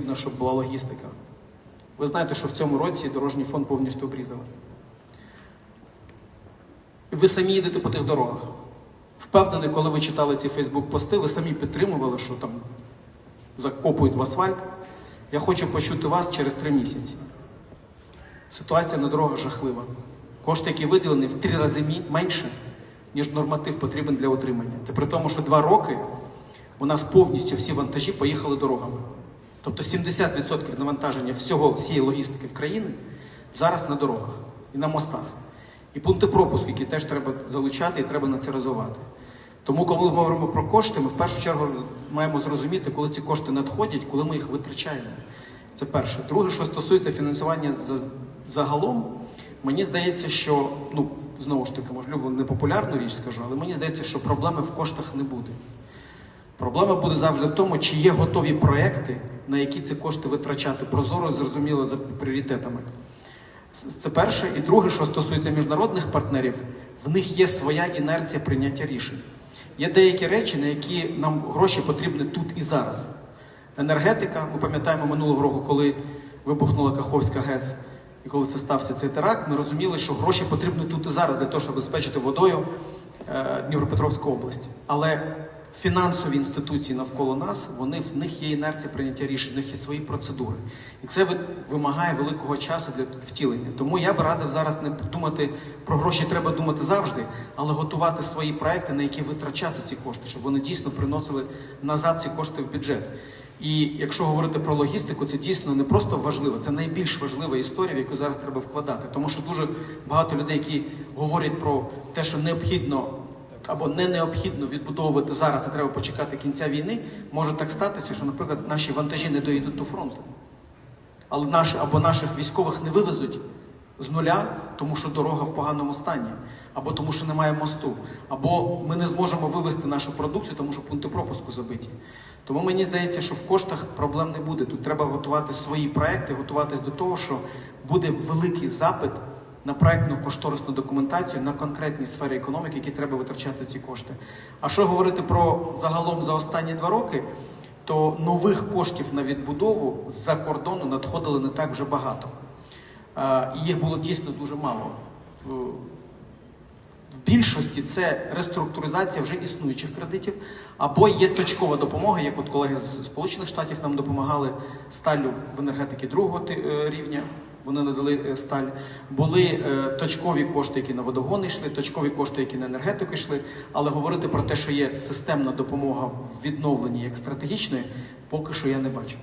потрібно, щоб була логістика. Ви знаєте, що в цьому році дорожній фонд повністю обрізали. Ви самі їдете по тих дорогах. Впевнений, коли ви читали ці Фейсбук-пости, ви самі підтримували, що там закопують в асфальт. Я хочу почути вас через три місяці. Ситуація на дорогах жахлива. Кошти, які виділені в три рази менше, ніж норматив потрібен для утримання. Це при тому, що два роки у нас повністю всі вантажі поїхали дорогами. Тобто 70% навантаження всього, всієї логістики в країні зараз на дорогах і на мостах. І пункти пропуску, які теж треба залучати і треба на це розвивати. Тому, коли ми говоримо про кошти, ми в першу чергу маємо зрозуміти, коли ці кошти надходять, коли ми їх витрачаємо. Це перше. Друге, що стосується фінансування загалом, мені здається, що ну знову ж таки, можливо, непопулярну річ скажу, але мені здається, що проблеми в коштах не буде. Проблема буде завжди в тому, чи є готові проекти, на які ці кошти витрачати прозоро, зрозуміло за пріоритетами. Це перше. І друге, що стосується міжнародних партнерів, в них є своя інерція прийняття рішень. Є деякі речі, на які нам гроші потрібні тут і зараз. Енергетика, ми пам'ятаємо минулого року, коли вибухнула Каховська ГЕС, і коли це стався цей теракт, ми розуміли, що гроші потрібні тут і зараз для того, щоб забезпечити водою е, Дніпропетровську область. Але фінансові інституції навколо нас, вони в них є інерція прийняття рішень, в них є свої процедури. І це вимагає великого часу для втілення. Тому я би радив зараз не думати про гроші, треба думати завжди, але готувати свої проекти, на які витрачати ці кошти, щоб вони дійсно приносили назад ці кошти в бюджет. І якщо говорити про логістику, це дійсно не просто важливо, це найбільш важлива історія, в яку зараз треба вкладати. Тому що дуже багато людей, які говорять про те, що необхідно або не необхідно відбудовувати зараз, а треба почекати кінця війни, може так статися, що, наприклад, наші вантажі не доїдуть до фронту. Але наші або наших військових не вивезуть з нуля, тому що дорога в поганому стані, або тому, що немає мосту, або ми не зможемо вивезти нашу продукцію, тому що пункти пропуску забиті. Тому мені здається, що в коштах проблем не буде. Тут треба готувати свої проекти, готуватись до того, що буде великий запит на проектну кошторисну документацію на конкретній сфері економіки, які треба витрачати ці кошти. А що говорити про загалом за останні два роки? то нових коштів на відбудову з-за кордону надходили не так вже багато. Їх було дійсно дуже мало. В- більшості це реструктуризація вже існуючих кредитів, або є точкова допомога, як от колеги з Сполучених Штатів нам допомагали сталлю в енергетики другого е, рівня. Вони надали е, сталь. Були е, точкові кошти, які на водогони йшли, точкові кошти, які на енергетику йшли. Але говорити про те, що є системна допомога в відновленні як стратегічної, поки що я не бачу.